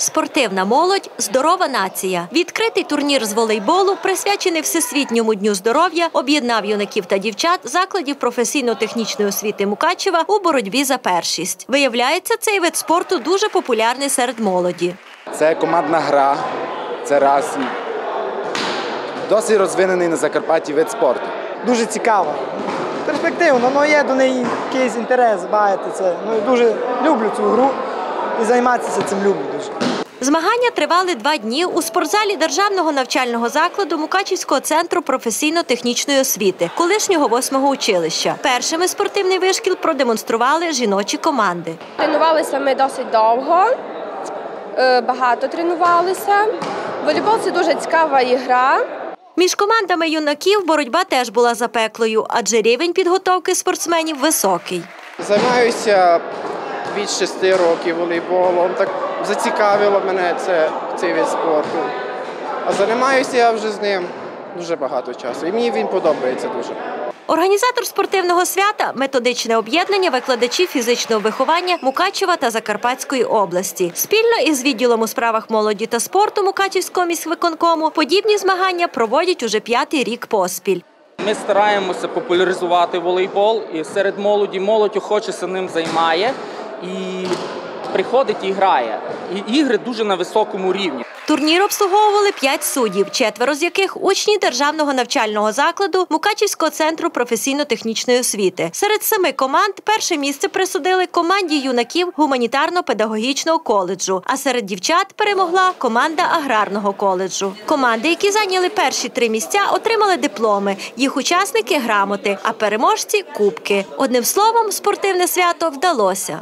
Спортивна молодь здорова нація. Відкритий турнір з волейболу, присвячений Всесвітньому дню здоров'я, об'єднав юнаків та дівчат закладів професійно-технічної освіти Мукачева у боротьбі за першість. Виявляється, цей вид спорту дуже популярний серед молоді. Це командна гра, це раз. Досить розвинений на Закарпатті вид спорту. дуже цікаво. Перспективно, ну є до неї якийсь інтерес, бачите це. Ну дуже люблю цю гру і займатися цим люблю дуже. Змагання тривали два дні у спортзалі державного навчального закладу Мукачівського центру професійно-технічної освіти, колишнього восьмого училища. Першими спортивний вишкіл продемонстрували жіночі команди. Тренувалися ми досить довго, е, багато тренувалися. Волейбол це дуже цікава ігра. Між командами юнаків боротьба теж була запеклою, адже рівень підготовки спортсменів високий. Займаюся від 6 років волейболом. Так зацікавило мене це, цей вид спорту. А займаюся я вже з ним дуже багато часу. І мені він подобається дуже. Організатор спортивного свята методичне об'єднання викладачів фізичного виховання Мукачева та Закарпатської області. Спільно із відділом у справах молоді та спорту Мукачівського міськвиконкому подібні змагання проводять уже п'ятий рік поспіль. Ми стараємося популяризувати волейбол і серед молоді молодь охоче ним займає і приходить і грає. І ігри дуже на високому рівні. Турнір обслуговували п'ять суддів, четверо з яких учні державного навчального закладу Мукачівського центру професійно-технічної освіти. Серед семи команд перше місце присудили команді юнаків гуманітарно-педагогічного коледжу. А серед дівчат перемогла команда аграрного коледжу. Команди, які зайняли перші три місця, отримали дипломи. Їх учасники грамоти, а переможці кубки. Одним словом, спортивне свято вдалося.